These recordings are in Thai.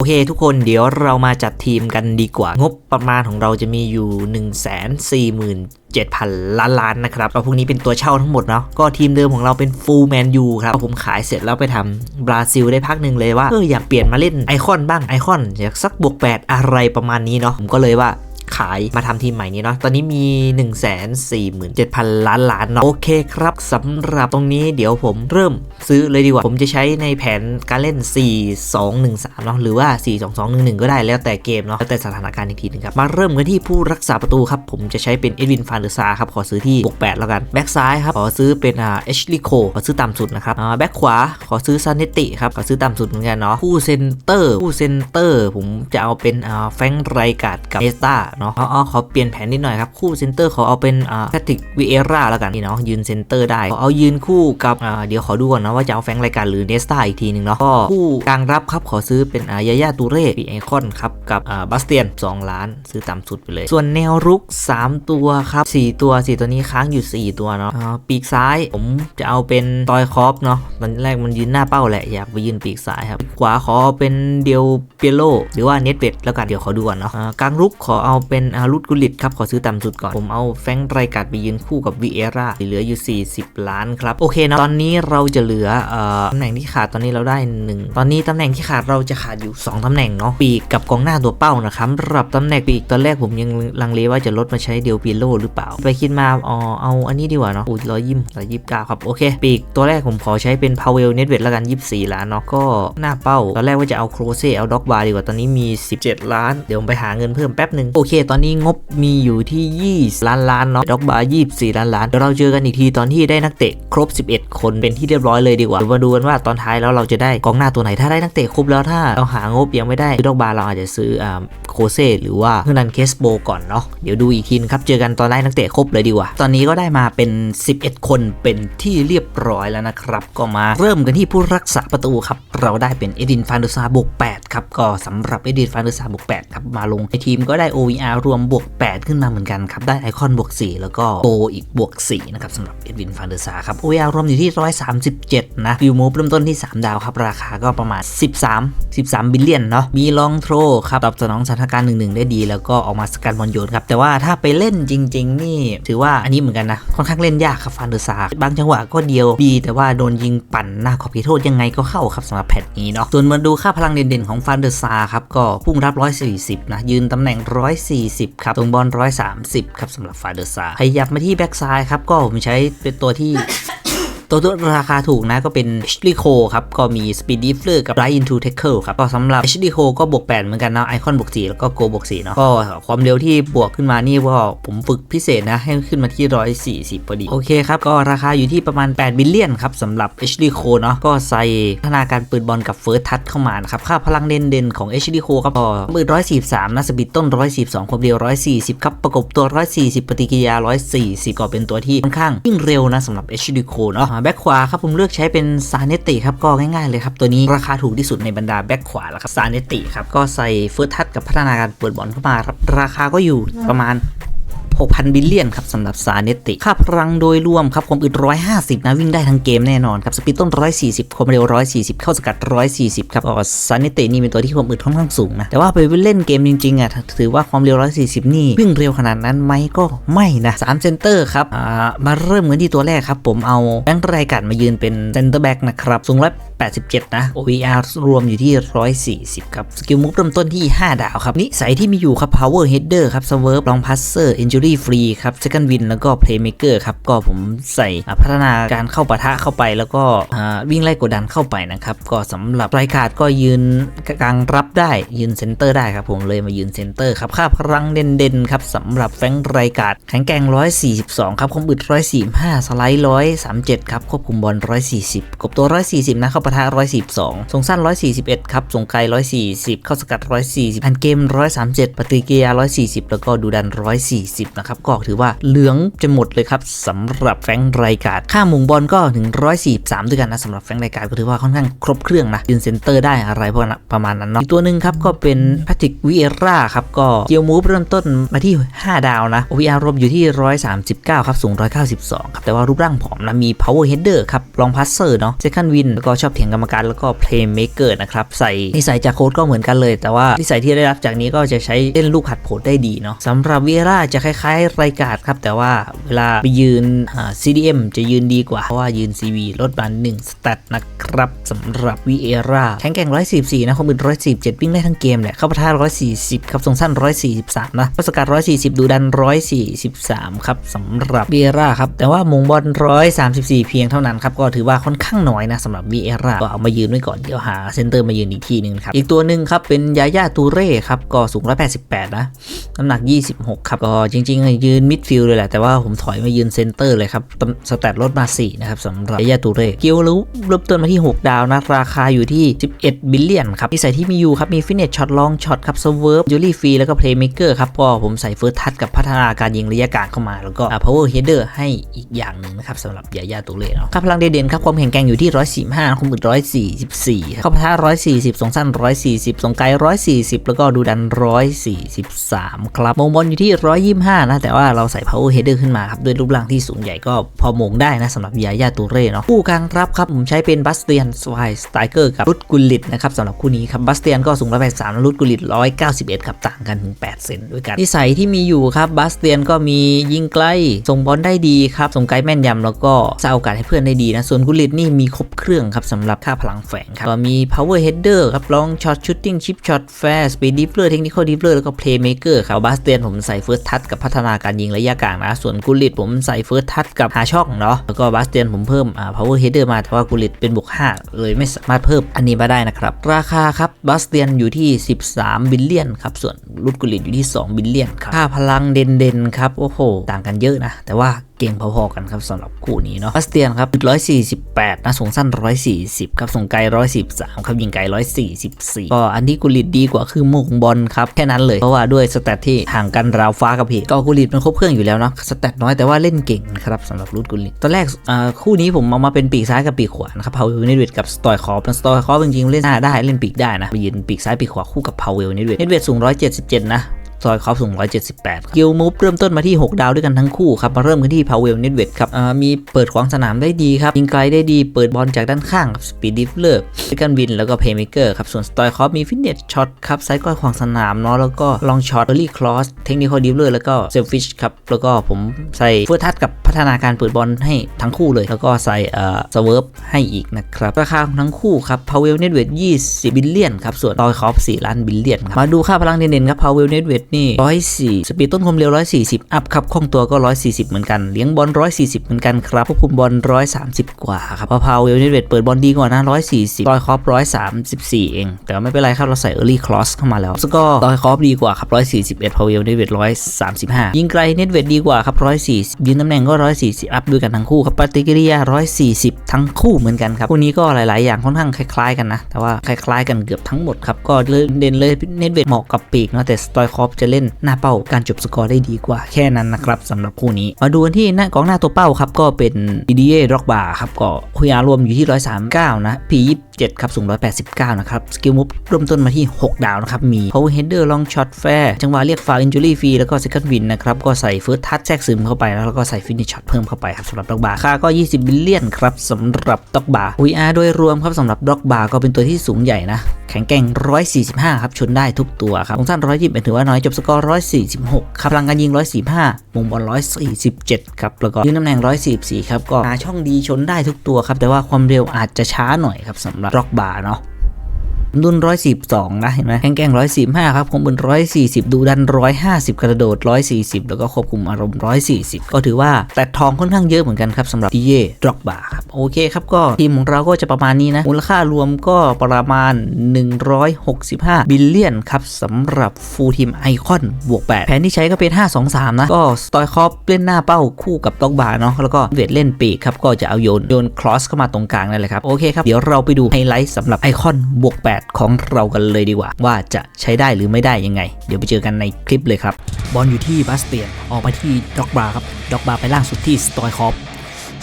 โอเคทุกคนเดี๋ยวเรามาจัดทีมกันดีกว่า งบประมาณของเราจะมีอยู่ 1 4 7 0 0 0 ล้านล้านนะครับเอาพวกนี้เป็นตัวเช่าทั้งหมดเนาะก็ทีมเดิมของเราเป็นฟูลแมนยูครับผมขายเสร็จแล้วไปทำบราซิลได้พักหนึ่งเลยว่าเอออยากเปลี่ยนมาเล่นไอคอนบ้างไอคอนอยากสักบวก8อะไรประมาณนี้เนาะผมก็เลยว่า ขายมาทำทีมใหม่นี้เนาะตอนนี้มี 1 4 7 0 0 0 ล้านล้านเนาะโอเคครับสำหรับตรงนี้เดี๋ยวผมเริ่มซื้อเลยดีกว่า ผมจะใช้ในแผนการเล่น 4 2 1 3เนาะหรือว่า 4 2 2 1 1 ก็ได้แล้วแต่เกมเนาะแล้วแต่สถานการณ์อีกทีหนึงครับ มาเริ่มกันที่ผู้รักษาประตูครับ ผมจะใช้เป็นเอ็ดวินฟานเดอร์ซาครับขอซื้อที่บวก8แล้วกันแบ็กซ้ายครับขอซื้อเป็นอ่าเอชลิโคขอซื้อต่ำสุดนะครับอ่าแบ็กขวาขอซื้อซานเนติครับขอซื้อต่ำสุดเหมือนกันเนาะคู่เซนเตอร์คู่เซนเตอร์ผมจะเอาเป็นอ่าแฟงไรกาดกับเอสตาเนาะอ๋อขอเปลี่ยนแผนนิดหน่อยครับ คู่เซนเตอร์เขอเอาเป็นอ่าแพทริกวีเอร่าแล้วกันนี่เนาะยืนเซนเตอร์ได้เขอเอายืนคู่กับอ่าเดี๋ยวขอดูก่อนนะว่าจะเอาแฟงค์ไรการหรือเนสตาอีกทีหนึ่งเนาะก็คู่กลางรับครับขอซื้อเป็นอ่ายาย่าตูเร่ปีไอคอนครับกับอ่าบัสเตียน 2 ล้านซื้อต่ำสุดไปเลย ส่วนแนวรุก 3 ตัวครับ 4 ตัว 4 ตัวนี้ค้างอยู่ 4 ตัวเนาะอ่าปีกซ้ายผมจะเอาเป็นตอยคอฟเนาะตอนแรกมันยืนหน้าเป้าแหละอยากไปยืนปีกซ้ายครับขวาขอเป็นเดียวเปียโลหรือว่าเน็ตเวดแล้วกันเดี๋ยวขอดูก่อนเนาะกลางรุกขอเอาเป็นอารุดกุลิตครับ ขอซื้อต่ำสุดก่อน ผมเอาแฟงไรกัดไปยืนคู่กับวีเอร่าเหลืออยู่ 40 ล้านครับ โอเคเนาะตอนนี้เราจะเหลือออตำแหน่งที่ขาดตอนนี้เราได้ 1 ตอนนี้ตำแหน่งที่ขาดเราจะขาดอยู่ 2 ตำแหน่งเนาะปีกกับกองหน้าตัวเป้านะครับสำหรับตำแหน่งปีกตอนแรกผมยังลังเลว่าจะลดมาใช้เดียวปีโลหรือเปล่า ไปคิดมาอ๋อเอาอันนี้ดีกว่าเนาะอุ้ยร้อยยิมร้อยยิบเก้าครับโอเค ปีกตัวแรกผมขอใช้เป็นพาวเวลเน็ตเวทล้วกัน 24 ล้านเนาะก็หน้าเป้าตอนแรกว่าจะเอาโครเซ่เอาด็อกบาร์ดีกว่าตอนนี้มี 17 ล้านเดี๋ยวผมไปหาเงินเพิ่มแป๊บหนึ่งโอเคตอนนี้งบมีอยู่ที่ 20 ล้านล้านเนาะด็อกบาร์24 ล้านล้านเดี๋ยวเราเจอกันอีกทีตอนที่ได้นักเตะครบ 11 คนเป็นที่เรียบร้อยเลยดีกว่ามาดูกันว่าตอนท้ายแล้วเราจะได้กองหน้าตัวไหนถ้าได้นักเตะครบแล้วถ้าเราหางบยังไม่ได้ด็อกบาร์เราอาจจะซื้ออ่าโคเซ่หรือว่าเพื่อนันเคสโบก่อนเนาะเดี๋ยวดูอีกทีนะครับเจอกันตอนได้นักเตะครบเลยดีกว่า ตอนนี้ก็ได้มาเป็น 11 คนเป็นที่เรียบร้อยแล้วนะครับก็มาเริ่มกันที่ผู้รักษาประตูครับเราได้เป็นเอดินฟานเดอร์ซาบวก8ครับก็สำหรับเอดินฟานเดอร์ซาบวก8ครับมาลงในทีมก็ได้ OVR รวมบวก 8 ขึ้นมาเหมือนกันครับ ได้ไอคอนบวก 4 แล้วก็โปอีกบวก 4 นะครับสำหรับเอ็ดวินฟานเดอร์ซาครับ OVR รวมอยู่ที่ 137 นะวิวมูฟเริ่มต้นที่ 3 ดาวครับ ราคาก็ประมาณ 13 13 บิลเลียนเนาะมีลองโทรครับตอบสนองสถานการณ์หนึ่งๆได้ดี แล้วก็ออกมาสกัดบอลโยนครับ แต่ว่าถ้าไปเล่นจริง ๆ นี่ ถือว่าอันนี้เหมือนกันนะค่อนข้างเล่นยากครับฟานเดอร์ซาบางจังหวะก็เดียวดีแต่ว่าโดนยิงปั่นหน้าขอบเขตโทษยังไงก็เข้าครับสำหรับแพทนี้เนาะส่วนมาดูค่าพลังเด่นๆของฟานเดอร์ซาครับก็พุ่งรับ 140 นะยืนตำแหน่ง 140ครับ ตรงบอล130 ครับสำหรับฟาเดอร์ซาขยับมาที่แบ็กซ้ายครับ ก็ผมใช้เป็นตัวที่ ตัวตัวราคาถูกนะก็เป็น h d c o ครับ ก็มี Speed d i f l e r กับ Right into Tackle ครับ ก็สำหรับ h d c o ก็บวก 8 เหมือนกันเนาะไอคอนบวก 4 แล้วก็ Go บวก 4 เนาะ ก็ความเร็วที่บวกขึ้นมานี่ก็ผมฝึกพิเศษนะ ให้ขึ้นมาที่ 140พอดี โอเคครับ ก็ราคาอยู่ที่ประมาณ 8 บิลเลียนครับสำหรับ h d c o เนาะ ก็ใส่พัฒนาการปืนบอลกับ First Touch เข้ามานะครับ ค่าพลังเด่นๆของ h d c o ครับก็มือ143นะสปีดต้น 142 ความเร็ว 140 ครับ ประกบตัว 140 ปฏิกิริยา 140 ก็เป็นตัวที่ค่อนข้างวิ่งเร็วนะสำหรับ h d c o เนาะแบ็คขวาครับผมเลือกใช้เป็นซาเนติครับก็ง่ายๆเลยครับตัวนี้ราคาถูกที่สุดในบรรดาแบ็คขวาแล้วครับซาเนติครับก็ใส่เฟิร์สทัชกับพัฒนาการเปิดบอลเข้ามาครับราคาก็อยู่ประมาณ 6,000 บิลเลียนครับสำหรับซาเนติ ค่าพลังโดยรวมครับความอึด 150 นะ วิ่งได้ทั้งเกมแน่นอนครับ สปีดต้น 140 ความเร็ว 140 เข้าสกัด 140 ครับอ๋อซาเนตินี่เป็นตัวที่ความอึดค่อนข้างสูงนะ แต่ว่าไปเล่นเกมจริงๆอะถือว่าความเร็ว 140 นี่ วิ่งเร็วขนาดนั้นไหมก็ไม่นะ3เซนเตอร์ครับอ่ามาเริ่มกันที่ตัวแรกครับผมเอาแบงค์ไรการมายืนเป็นเซนเตอร์แบ็กนะครับสูง 87 นะ OVR รวมอยู่ที่ 140 ครับ สกิลมุกเริ่มต้นที่ 5 ดาวครับ นิสัยที่มีอยู่ครับ power header ครับ swerve long passer injury free ครับ second win แล้วก็ playmaker ครับ ก็ผมใส่พัฒนาการเข้าปะทะเข้าไปแล้วก็วิ่งไล่กดดันเข้าไปนะครับ ก็สำหรับรายการก็ยืนกลางรับได้ยืนเซนเตอร์ได้ครับ ผมเลยมายืนเซนเตอร์ครับค่าพลังเด่นๆครับสำหรับแฟงค์รายการแข็งแกร่ง 142 ครับคมอึด 145 สไลด์ 137 ครับควบคุมบอล 140 กบตัว 140 นะเข้าปะทะ142ทรงสั้น 141 ครับ ส่งไกล 140 เข้าสกัด 140อันเกม 137 ปฏิกิริยา 140 แล้วก็ดูดัน 140 นะครับ ก็ถือว่าเหลืองจะหมดเลยครับสำหรับแฟงรายการค่ามุงบอลก็ถึง143 ด้วยกันนะสำหรับแฟงรายการก็ถือว่าค่อนข้างครบเครื่องนะยืนเซนเตอร์ได้อะไรพวกนั้นประมาณนั้นเนาะอีกตัวหนึ่งครับก็เป็นแพทริกวิเอราครับก็เกียวมูฟเริ่มต้นมาที่ 5 ดาวนะ OVR รวมอยู่ที่ 139 ครับ สูง 192 ครับ แต่ว่ารูปร่างผอมนะ มี power header ครับ long passer เนาะ second win แล้วก็ชอบถียงกรรมการแล้วก็เพลย์เม k เกอร์นะครับ ใส่นิสัยจากโค้ดก็เหมือนกันเลย แต่ว่านิสัยที่ได้รับจากนี้ก็จะใช้เล่นลูกผัดโผลได้ดีเนาะสำหรับวีร่าจะคล้ายๆไรการครับ แต่ว่าเวลาไปยืนอ่า CDM จะยืนดีกว่า เพราะว่ายืน CV ลดมา1สเตตนะครับสำหรับวีเอร่าแข็งแกร่ง 144 นะคอมบิน147 วิ่งได้ทั้งเกมแหละเข้าปะทะ140 ครับทรงสั้น 143 นะพัสกัด140 ดูดัน 143 ครับสำหรับวีเอร่าครับแต่ว่ามงบอล134 เพียงเท่านั้นครับก็ถือว่าค่อนข้างน้อยนะสำหรับวีเอร่าก็เอามายืนไว้ก่อนเดี๋ยวหาเซนเตอร์มายืนอีกทีหนึงครับอีกตัวหนึ่งครับเป็นยาย่าตูเร่ครับก็สูง 188 นะน้ำหนัก 26 ครับก็จริงๆ ยืนมิดฟิลด์เลยแหละแต่ว่าผมถอยมายืนเซนเตอร์เลยครับตำสแตทลดมา 4 นะครับสำหรับยาย่าตูเร่กิลรู้เริ่มต้นมาที่ 6 ดาวนะราคาอยู่ที่ 11 บิลเลียนครับนิสัยที่มีอยู่ครับมีฟินเนชช็อตลองช็อตครับสเวิร์ฟจูลี่ฟรีแล้วก็เพลย์เม k เกอร์ครับก็ผมใส่เฟิร์สทัชกับพัฒนาการยิงระยะกลางเข้ามาแล้วก็ power header ให้อีกอย่างหนึ่งนะครับสำหรับยาย่าตูเร่เนาะค่าพลังเด่นๆครับความแข็งแกร่งอยู่ที่ 145คมบึก144ครับเข้าปะทะ140สองสั้น140สองไกล140แล้วก็ดูดัน143ครับมงบอลอยู่ที่125นะ แต่ว่าเราใส่ power header ขึ้นมาครับ ด้วยรูปร่างที่สูงใหญ่ก็พอมงได้นะสำหรับยาย่าตูเร่เนาะคู่กลางรับครับ ผมใช้เป็นบัสเตียนสไวสไตเกอร์กับรุดกุลิตนะครับสำหรับคู่นี้ครับบัสเตียนก็สูง183แล้วรุดกุลิต191ครับต่างกันถึง8เซนด้วยกันนิสัยที่มีอยู่ครับบัสเตียนก็มียิงไกลส่งบอลได้ดีครับส่งไกลแม่นยำแล้วก็สร้างโอกาสให้เพื่อนได้ดีนะส่วนกุลิตนี่มีครบเครื่องครับสำหรับค่าพลังแฝงครับก็มี power header ครับลองช็อตชูตติ้งชิปช็อตแฟร์สปีดดิฟเลอร์เทคนิคอลดิฟเลอร์แล้วก็เพลย์เม k เกอร์ครับบัสเตียนผมใส่เฟิร์สทัชกับพัฒนาการยิงระยะกลางนะส่วนกุลิตผมใส่เฟิร์สทัชกับหาช่องเนาะแล้วก็บัสเตียนผมเพิ่มอ่า power header มาแต่ว่ากุลิตเป็นบวก5เลยไม่สามารถเพิ่มอันนี้มาได้นะครับราคาครับบัสเตียนอยู่ที่ 13 บิลเลียนครับส่วนรุดกุลิตอยู่ที่ 2 บิลเลียนครับค่าพลังเด่นๆครับโอ้โห ต่างกันเยอะนะ แต่ว่า เก่งพอๆกันครับสำหรับคู่นี้เนาะบัสเตียนครับ148 นะสูงสั้น 140 ครับสูงไกล 113 ครับยิงไกล 144 ก็อันที่กุลิตดีกว่าคือมงบอลครับแค่นั้นเลยเพราะว่าด้วยสแตทที่ห่างกันราวฟ้ากับเพก็กุลิตมันครบเครื่องอยู่แล้วเนาะสแตทน้อยแต่ว่าเล่นเก่งนะครับสำหรับรุดกุลิตตอนแรกอ่าคู่นี้ผมเอามาเป็นปีกซ้ายกับปีกขวานะครับพาวเวลเนดเวดกับสตอยคอฟสตอยคอฟจริงๆเล่นหน้าได้เล่นปีกได้นะไปยืนปีกซ้ายปีกขวาคู่กับพาวเวลเนดเวดเนดเวดสูง 177 นะ ซอยคอฟสูง 178 กิลมูฟเริ่มต้นมาที่ 6 ดาวด้วยกันทั้งคู่ครับ มาเริ่มกันที่พาวเวลเน็ตเวดครับมีเปิดขวางสนามได้ดีครับ ยิงไกลได้ดี เปิดบอลจากด้านข้างครับสปีดดิฟเลอร์ด้วยกันวิน แล้วก็เพย์เมเกอร์ครับ ส่วนสตอยคอฟมีฟิตเนสช็อตครับไซส์ก้อยขวางสนามเนาะ แล้วก็ลองช็อตเออรี่คลอส เทคนิคอลดิฟเลอร์ แล้วก็เซลฟิชครับ แล้วก็ผมใส่เฟื่อทัดกับพัฒนาการเปิดบอลให้ทั้งคู่เลย แล้วก็ใส่เอ่อสเวิร์ฟให้อีกนะครับ ราคาของทั้งคู่ครับพาวเวลเน็ตเวด20บิลเลียนครับ ส่วนสตอยคอฟ4ล้านบิลเลียนครับ มาดูค่าพลังเด่นๆครับพาวเวลเนตเวดนี่104สปีดต้นคมเร็ว140อัพครับคล่องตัวก็140เหมือนกันเลี้ยงบอล140เหมือนกันครับควบคุมบอล130กว่าครับพราพาวเวลเนเวดเปิดบอลดีกว่านะ140ลอยคอฟ134เอง แต่ไม่เป็นไรครับเราใส่ Early Cross เข้ามาแล้วสกอร์ลอยคอฟดีกว่าครับ141พาวเวลเนเวด135ยิงไกลเนเวดดีกว่าครับ140ยืนตำแหน่งก็140อัพด้วยกันทั้งคู่ครับปฏิกิริยา140ทั้งคู่เหมือนกันครับคู่นี้ก็หลาย ๆ อย่างค่อนข้างคล้าย ๆ กันนะแต่ว่าคล้าย ๆ กันเกือบทั้งหมดครับก็เลยเด่นเลยเนเวดเหมาะกับปีกเนาะแต่สตอยคอฟจะเล่นหน้าเป้าการจบสกอร์ได้ดีกว่าแค่นั้นนะครับสำหรับคู่นี้ มาดูกันที่หน้ากองหน้าตัวเป้าครับก็เป็นดีดีเอร็อกบาร์ครับก็คุยอารวมอยู่ที่ 139 นะพี7ครับสูง 189 นะครับ สกิลมุฟเริ่มต้นมาที่ 6 ดาวนะครับ มี power header long shot fair จังหวะเรียกฟาว injury free แล้วก็ second win นะครับ ก็ใส่ first touch แทรกซึมเข้าไป แล้วก็ใส่ finish shot เพิ่มเข้าไปครับสำหรับด็อกบาค่าก็ 20 บิลเลียนครับสำหรับด็อกบา VR โดยรวมครับสำหรับด็อกบาก็เป็นตัวที่สูงใหญ่นะ แข็งแกร่ง 145 ครับชนได้ทุกตัวครับของท่าน120ถือว่าน้อยจบสกอร์ 146 ครับพลังการยิง 145มงบอล 147 ครับ แล้วก็ยืนตำแหน่ง 144 ครับ ก็หาช่องดีชนได้ทุกตัวครับ แต่ว่าความเร็วอาจจะช้าหน่อยครับสำหรับร็อกบาร์เนาะ ดุน142นะเห็นไหมแข็งแกร่ง145ครับคงบน140ดูดัน150กระโดด140แล้วก็ควบคุมอารมณ์140ก็ถือว่าแต่ทองค่อนข้างเยอะเหมือนกันครับสำหรับดีเย่ดร็อกบาครับโอเคครับก็ทีมของเราก็จะประมาณนี้นะมูลค่ารวมก็ประมาณ 165 บิลเลียนครับสำหรับฟูลทีมไอคอนบวก 8 แผนที่ใช้ก็เป็น 5-2-3 นะ ก็สตอยคอฟเล่นหน้าเป้าคู่กับด็อกบาเนาะแล้วก็เวทเล่นปีกครับ ก็จะเอาโยน โยนครอสเข้ามาตรงกลางนั่นแหละครับ โอเคครับ เดี๋ยวเราไปดูไฮไลท์สำหรับไอคอนบวก 8ของเรากันเลยดีกว่า ว่าจะใช้ได้หรือไม่ได้ยังไง เดี๋ยวไปเจอกันในคลิปเลยครับ บอลอยู่ที่บาสเตียน ออกมาที่ด็อกบาครับด็อกบาไปล่างสุดที่สตอยคอฟ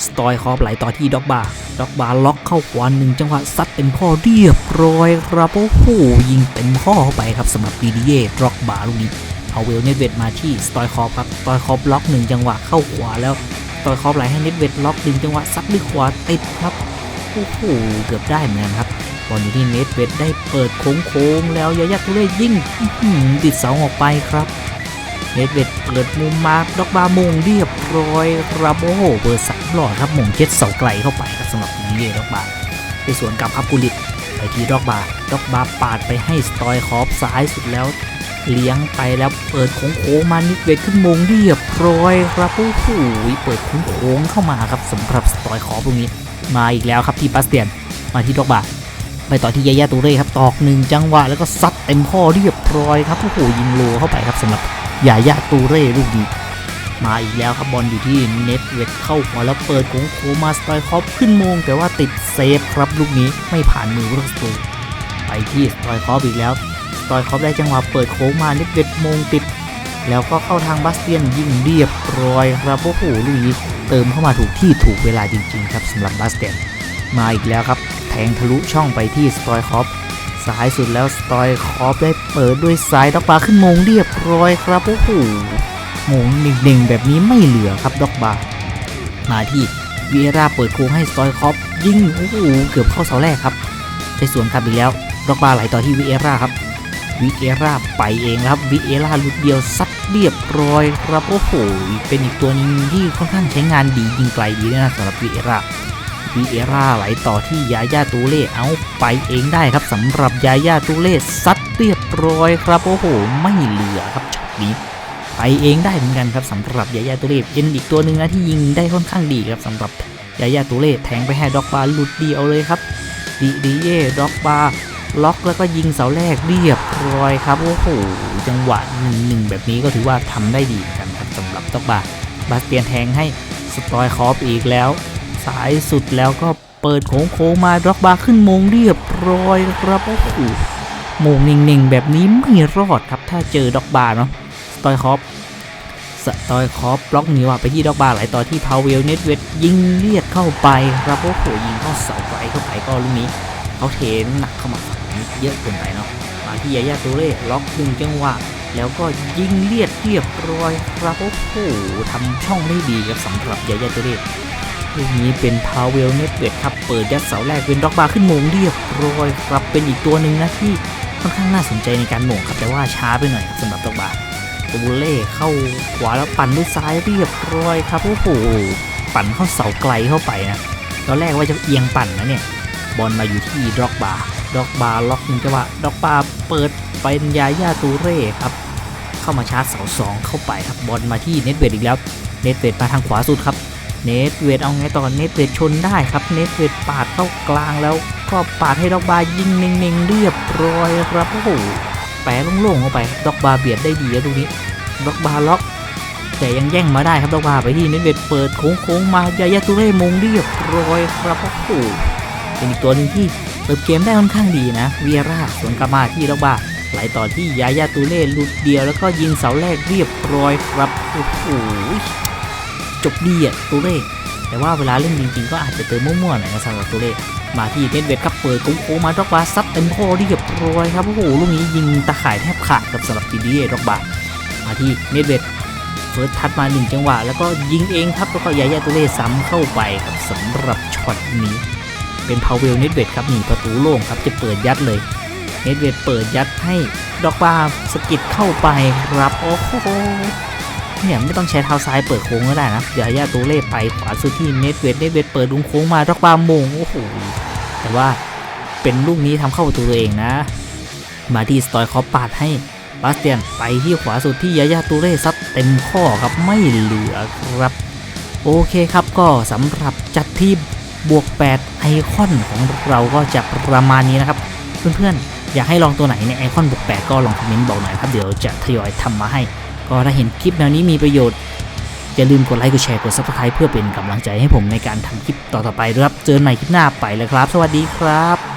สตอยคอฟไหลต่อที่ด็อกบาด็อกบาล็อกเข้าขวาหนึ่งจังหวะซัดเต็มข้อเรียบร้อยครับโอ้โหยิงเต็มข้อเข้าไปครับสำหรับปีดีเย่ด็อกบาลูกนี้เอาเวลเนตเวดมาที่สตอยคอฟครับสตอยคอฟล็อกหนึ่งจังหวะเข้าขวาแล้วสตอยคอฟไหลให้เนตเวดล็อกหนึ่งจังหวะซัดด้วยขวาติดครับ โอ้โห เกือบได้เหมือนกันครับ บอลอยู่ที่เนตเวดได้เปิดโค้งๆแล้วยายาตุเล่ยิงติดเสาออกไปครับเนตเวดเปิดมุมมาด็อกบามงเรียบร้อยครับโอ้โหเบอร์สามหลอดครับมงเจ็ดเสาไกลเข้าไปครับสำหรับดีเย่ด็อกบาในสวนกับครับกุลิตไปที่ด็อกบาด็อกบาปาดไปให้สตอยคอฟซ้ายสุดแล้วเลี้ยงไปแล้วเปิดโค้งๆมานิดเวดขึ้นมงเรียบร้อยครับโอ้โหเปิดโค้งๆเข้ามาครับสำหรับสตอยคอฟตรงนี้ มาอีกแล้วครับที่บาสเตียนมาที่ด็อกบา ไปต่อที่ยายาตูเร่ครับตอกหนึ่งจังหวะแล้วก็ซัดเต็มข้อเรียบร้อยครับโอ้โหยิงโลเข้าไปครับสำหรับยายาตูเร่ลูกนี้มาอีกแล้วครับบอลอยู่ที่เน็ตเวทเข้าหัวแล้วเปิดโค้งโคมาสไตล์คอปขึ้นมง แต่ว่าติดเซฟครับลูกนี้ไม่ผ่านมือวรัสตูไปที่สไตล์คอปอีกแล้วสไตล์คอปได้จังหวะเปิดโค้งมาเน็ตเวทมงติด แล้วก็เข้าทางบาสเตียนยิงเรียบร้อยครับโอ้โหลูกนี้เติมเข้ามาถูกที่ถูกเวลาจริง ๆ ครับสำหรับบาสเตียนมาอีกแล้วครับ งทะลุช่องไปที่สไตล์คอปสายสุดแล้วสตอยคอฟได้เปิดด้วยซ้ายด็อกบาขึ้นมงเรียบร้อยครับโอ้โหมงเด่งๆแบบนี้ไม่เหลือครับด็อกบามาที่วีเอราเปิดโค้งให้สตอยคอฟยิงโอ้โหเกือบเข้าเสาแรกครับในสวนกลับอีกแล้วด็อกบาไหลต่อที่วีเอราครับวีเอราไปเองครับวีเอราลุดเดียวซัดเรียบร้อยครับโอ้โหเป็นอีกตัวนึงที่ค่อนข้างใช้งานดียิงไกลดีนะสำหรับวีเอรา วีเอร่าไหลต่อที่ยาย่าตูเล่เอาไปเองได้ครับสำหรับยาย่าตูเล่ซัดเรียบร้อยครับโอ้โหไม่เหลือครับช็อตนี้ไปเองได้เหมือนกันครับสำหรับยาย่าตูเล่เป็นอีกตัวหนึ่งนะที่ยิงได้ค่อนข้างดีครับสำหรับยาย่าตูเล่แทงไปให้ด็อกบาหลุดเดียวเลยครับดีดีเย่ด็อกบาล็อกแล้วก็ยิงเสาแรกเรียบร้อยครับโอ้โหจังหวะหนึ่งหนึ่งแบบนี้ก็ถือว่าทำได้ดีเหมือนกันครับสำหรับด็อกบาบาสเตียนแทงให้สตอยคอฟอีกแล้ว สายสุดแล้วก็เปิดโค้งๆมาด็อกบาขึ้นมงเรียบร้อยครับโอ้โหมงเน่งๆแบบนี้ไม่รอดครับถ้าเจอด็อกบาเนาะสตอยคอฟสตอยคอฟบล็อกหนีว่าไปที่ด็อกบาร์ไหลต่อที่พาวเวลเน็ตเวทยิงเลียดเข้าไปครับโอ้โหยิงเข้าเสาไกลเข้าไปก็ลูกนี้เขาเทนหนักเข้ามาฝั่งนี้เยอะเกินไปเนาะมาที่ยายาตูเร่ล็อกหนึ่งจังหวะแล้วก็ยิงเลียดเรียบร้อยครับโอ้โหทำช่องได้ดีครับสำหรับยายาตูเร่ ลูกนี้เป็นพาวเวลเน็ตเวทครับ เปิดยัดเสาแรกเป็นด็อกบาร์ขึ้นโมงเรียบร้อยครับ เป็นอีกตัวหนึ่งนะที่ค่อนข้างน่าสนใจในการโหม่งครับแต่ว่าช้าไปหน่อยสำหรับด็อกบาร์ตัวบุเล่เข้าขวาแล้วปั่นด้วยซ้ายเรียบร้อยครับโอ้โหปั่นเข้าเสาไกลเข้าไปนะตอนแรกว่าจะเอียงปั่นนะเนี่ยบอลมาอยู่ที่ด็อกบาร์ด็อกบาร์ล็อกหนึ่งจังหวะด็อกบาร์เปิดเป็นยาย่าตูเร่ครับเข้ามาชาร์จเสาสองเข้าไปครับบอลมาที่เน็ตเวทอีกแล้วเน็ตเวทมาทางขวาสุดครับ เนทเวทเอาไงต่อเนทเวทชนได้ครับ เนทเวทปาดเข้ากลางแล้วก็ปาดให้ด็อกบายิงเน่งๆเรียบร้อยครับโอ้โหแปะโล่งๆเข้าไปด็อกบาเบียดได้ดีอะตรงนี้ด็อกบาล็อก แต่ยังแย่งมาได้ครับด็อกบาไปที่เนทเวทเปิดโค้งๆมายายาตุเร่มงเรียบร้อยครับโอ้โหเป็นอีกตัวหนึ่งที่เติมเกมได้ค่อนข้างดีนะเวียร่าสวนกลับมาที่ด็อกบาไหลต่อที่ยายาตูเล่ลุดเดียวแล้วก็ยิงเสาแรกเรียบร้อยครับโอ้โห จบดีอะตัวเลข แต่ว่าเวลาเล่นจริงๆก็อาจจะเติมมั่วๆหน่อยนะสำหรับตัวเลข มาที่เน็ตเวทครับเปิดโค้งๆมาด็อกบาซัดเต็มข้อเรียบร้อยครับโอ้โหลูกนี้ยิงตะข่ายแทบขาดกับสำหรับทีดีเอด็อกบามาที่เน็ตเวทเฟิร์สทัดมาหนึ่งจังหวะ แล้วก็ยิงเองครับแล้วก็ยายาตัวเลขซ้ำเข้าไปครับสำหรับช็อตนี้เป็นพาวเวลเน็ตเวทครับหนีประตูโล่งครับจะเปิดยัดเลยเน็ตเวทเปิดยัดให้ด็อกบาสกิดเข้าไปครับโอ้โห เนี่ยไม่ต้องใช้เท้าซ้ายเปิดโค้งก็ได้นะยวย่าตูเล่ไปขวาสุดที่เนตเวทเนตเวทเปิดลุงโค้งมาร็อกบามงโอ้โหแต่ว่าเป็นลูกนี้ทำเข้าประตูตัวเองนะ มาที่สตอยคอปปาดให้บาสเตียนไปที่ขวาสุดที่ยายาตูเล่ซัดเต็มข้อครับไม่เหลือครับ โอเคครับก็สำหรับจัดที่บวก 8 ไอคอนของเราก็จะประมาณนี้นะครับ เพื่อนๆ อยากให้ลองตัวไหนในไอคอนบวก 8 ก็ลองคอมเมนต์บอกหน่อยครับ เดี๋ยวจะทยอยทำมาให้ ก็ถ้าเห็นคลิปแนวนี้มีประโยชน์ อย่าลืมกดไลค์กดแชร์กด subscribe เพื่อเป็นกำลังใจให้ผมในการทำคลิปต่อๆไปด้วยครับ เจอกันใหม่คลิปหน้าไปเลยครับ สวัสดีครับ